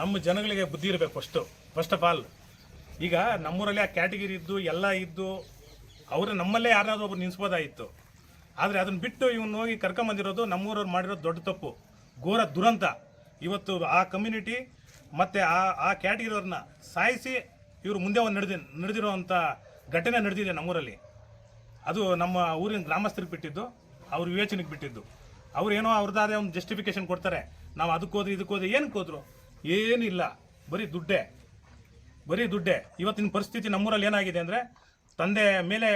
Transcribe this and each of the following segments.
ನಮ್ಮ ಜನಗಳಿಗೆ ಬುದ್ಧಿ ಇರಬೇಕು ಫಸ್ಟು ಫಸ್ಟ್ ಆಫ್ ಆಲ್ ಈಗ ನಮ್ಮೂರಲ್ಲಿ ಆ ಕ್ಯಾಟಗಿರಿ ಇದ್ದು, ಎಲ್ಲ ಇದ್ದು, ಅವರು ನಮ್ಮಲ್ಲೇ ಯಾರಾದರೂ ಒಬ್ರು ನಿಲ್ಸ್ಬೋದಾಗಿತ್ತು. ಆದರೆ ಅದನ್ನು ಬಿಟ್ಟು ಇವನು ಹೋಗಿ ಕರ್ಕೊಂಬಂದಿರೋದು ನಮ್ಮೂರವ್ರು ಮಾಡಿರೋದು ದೊಡ್ಡ ತಪ್ಪು. ಘೋರ ದುರಂತ. ಇವತ್ತು ಆ ಕಮ್ಯುನಿಟಿ ಮತ್ತು ಆ ಆ ಕ್ಯಾಟಗಿರಿಯವ್ರನ್ನ ಸಾಯಿಸಿ ಇವರು ಮುಂದೆ ಒಂದು ನಡೆದಿ ನಡೆದಿರುವಂಥ ಘಟನೆ ನಡೆದಿದೆ ನಮ್ಮೂರಲ್ಲಿ. ಅದು ನಮ್ಮ ಊರಿನ ಗ್ರಾಮಸ್ಥರಿಗೆ ಬಿಟ್ಟಿದ್ದು, ಅವ್ರ ವಿವೇಚನೆಗೆ ಬಿಟ್ಟಿದ್ದು. ಅವ್ರು ಏನೋ ಅವ್ರದ್ದಾದ ಒಂದು ಜಸ್ಟಿಫಿಕೇಶನ್ ಕೊಡ್ತಾರೆ. ನಾವು ಅದಕ್ಕೆ ಹೋದ್ರಿ ಇದಕ್ಕೆ ಹೋದ್ರಿ ಏನಕ್ಕೆ ಹೋದ್ರು? ಏನಿಲ್ಲ. ಬರೀ ದುಡ್ಡೇ. ಬರೀ ದುಡ್ಡೇ. ಇವತ್ತಿನ ಪರಿಸ್ಥಿತಿ ನಮ್ಮೂರಲ್ಲಿ ಏನಾಗಿದೆ ಅಂದರೆ, ತಂದೆ ಮೇಲೆ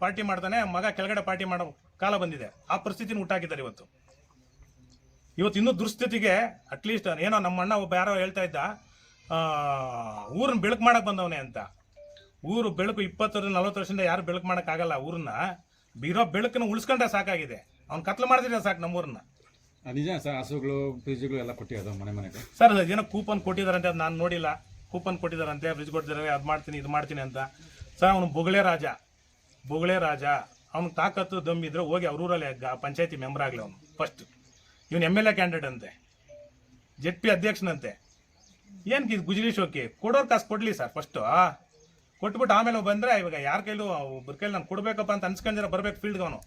ಪಾರ್ಟಿ ಮಾಡ್ತಾನೆ, ಮಗ ಕೆಳಗಡೆ ಪಾರ್ಟಿ ಮಾಡೋ ಕಾಲ ಬಂದಿದೆ. ಆ ಪರಿಸ್ಥಿತಿನ ಹುಟ್ಟಾಕಿದ್ದಾರೆ ಇವತ್ತು. ಇವತ್ತು ಇನ್ನೂ ದುರ್ಸ್ಥಿತಿಗೆ ಅಟ್ಲೀಸ್ಟ್ ಏನೋ ನಮ್ಮ ಅಣ್ಣ ಒಬ್ಬ ಯಾರೋ ಹೇಳ್ತಾ ಇದ್ದ ಊರನ್ನ ಬೆಳಕು ಮಾಡಕ್ ಬಂದವನೆ ಅಂತ. ಊರು ಬೆಳಕು ಇಪ್ಪತ್ತರಿಂದ ನಲವತ್ತು ವರ್ಷದಿಂದ ಯಾರು ಬೆಳಕು ಮಾಡೋಕ್ಕಾಗಲ್ಲ ಊರನ್ನ. ಬೀರೋ ಬೆಳಕನ್ನು ಉಳಿಸ್ಕೊಂಡ್ರೆ ಸಾಕಾಗಿದೆ. ಅವ್ನು ಕತ್ಲು ಮಾಡಿದ್ರೆ ಸಾಕು ನಮ್ಮೂರನ್ನ. ನಿಜ ಸರ್, ಹಸುಗಳು ಫ್ರಿಜ್ಗಳು ಎಲ್ಲ ಕೊಟ್ಟಿರೋದು ಮನೆ ಮನೆಗೆ. ಸರ್ ಏನೋ ಕೂಪನ್ ಕೊಟ್ಟಿದಾರಂತೆ ಅದು ನಾನು ನೋಡಿಲ್ಲ. ಕೂಪನ್ ಕೊಟ್ಟಿದಾರಂತೆ ಫ್ರಿಜ್ ಕೊಟ್ಟಿದ್ದಾರೆ ಅದು ಮಾಡ್ತೀನಿ, ಇದು ಮಾಡ್ತೀನಿ ಅಂತ. ಸರ್, ಅವನು ಬೊಗಳೆ ರಾಜ. ಬೊಗಳೆ ರಾಜ. ಅವ್ನು ತಾಕತ್ತು ದಮ್ಮಿದ್ರೆ ಹೋಗಿ ಅವ್ರ ಊರಲ್ಲಿ ಪಂಚಾಯತಿ ಮೆಂಬರ್ ಆಗಲಿ ಅವನು ಫಸ್ಟ್ ಇವನು ಎಂ ಎಲ್ ಎ ಕ್ಯಾಂಡಿಡೇಟ್ ಅಂತೆ. ಜೆಡ್ ಪಿ ಅಧ್ಯಕ್ಷನಂತೆ. ಏನಕ್ಕೆ ಇದು ಗುಜರಿ ಶೋಕಿ? ಕೊಡೋರು ಕಾಸು ಕೊಡಲಿ ಸರ್ ಫಸ್ಟು ಕೊಟ್ಬಿಟ್ಟು ಆಮೇಲೆ ಬಂದರೆ ಇವಾಗ ಯಾರ ಕೈಲೂ ಒಬ್ಬರ ಕೈಲಿ ನಾನು ಕೊಡಬೇಕಪ್ಪ ಅಂತ ಅನ್ಸ್ಕೊಂಡಿರೋ ಬರ್ಬೇಕು ಫೀಲ್ಡ್ಗೆ ಅವನು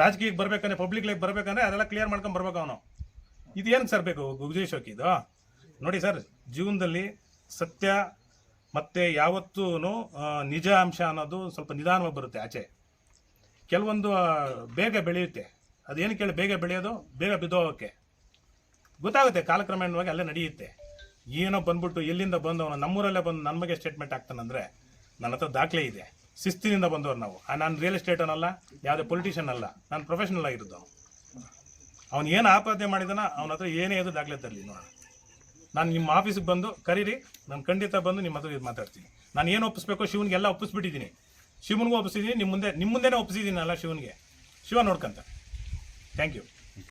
ರಾಜಕೀಯಕ್ಕೆ ಬರ್ಬೇಕಂದ್ರೆ ಪಬ್ಲಿಕ್ ಲೈಫ್ ಬರ್ಬೇಕಂದ್ರೆ ಅದೆಲ್ಲ ಕ್ಲಿಯರ್ ಮಾಡ್ಕೊಂಡು ಬರ್ಬೇಕು ಅವನು. ಇದು ಏನು ಸರ್ ಬೇಕು ಶೋಕಿ ಇದು? ನೋಡಿ ಸರ್ ಜೀವನದಲ್ಲಿ ಸತ್ಯ ಮತ್ತೆ ಯಾವತ್ತೂ ನಿಜ ಅಂಶ ಅನ್ನೋದು ಸ್ವಲ್ಪ ನಿಧಾನವಾಗಿ ಬರುತ್ತೆ ಆಚೆ. ಕೆಲವೊಂದು ಬೇಗ ಬೆಳೆಯುತ್ತೆ. ಅದೇನು ಕೇಳಿ, ಬೇಗ ಬೆಳೆಯೋದು, ಬೇಗ ಬಿದ್ದೋಗೋಕ್ಕೆ. ಗೊತ್ತಾಗುತ್ತೆ, ಕಾಲಕ್ರಮೇಣವಾಗಿ ಅಲ್ಲೇ ನಡೆಯುತ್ತೆ. ಏನೋ ಬಂದ್ಬಿಟ್ಟು ಎಲ್ಲಿಂದ ಬಂದವನು, ನಮ್ಮೂರಲ್ಲೇ ಬಂದು ನಮಗೆ ಸ್ಟೇಟ್ಮೆಂಟ್ ಆಗ್ತಾನಂದ್ರೆ ನನ್ನ ಹತ್ರ ದಾಖಲೆ ಇದೆ. ಶಿಸ್ತಿನಿಂದ ಬಂದವರು ನಾವು. ನಾನು ರಿಯಲ್ ಎಸ್ಟೇಟ್ ಅನ್ನಲ್ಲ, ಯಾವುದೇ ಪೊಲಿಟಿಷಿಯನ್ ಅಲ್ಲ, ನಾನು ಪ್ರೊಫೆಷನಲ್ ಆಗಿರೋದು ಅವನು. ಏನು ಆಪಾದನೆ ಮಾಡಿದನ ಅವನ ಹತ್ರ ಏನೇ ಇದು ದಾಖಲೆ ತರಲಿ ನಾನು ನಿಮ್ಮ ಆಫೀಸಿಗೆ ಬಂದು ಕರೀರಿ, ನಾನು ಖಂಡಿತ ಬಂದು ನಿಮ್ಮ ಹತ್ರ ಇದು ಮಾತಾಡ್ತೀನಿ. ನಾನು ಏನು ಒಪ್ಪಿಸ್ಬೇಕು ಶಿವನಿಗೆಲ್ಲ ಒಪ್ಪಿಸ್ಬಿಟ್ಟಿದ್ದೀನಿ ಶಿವನಿಗೂ ಒಪ್ಪಿಸಿದ್ದೀನಿ ನಿಮ್ಮ ಮುಂದೆ ನಿಮ್ಮ ಮುಂದೆನೇ ಒಪ್ಪಿಸಿದ್ದೀನಲ್ಲ ಶಿವನಿಗೆ. ಶಿವ ನೋಡ್ಕಂತ. Thank you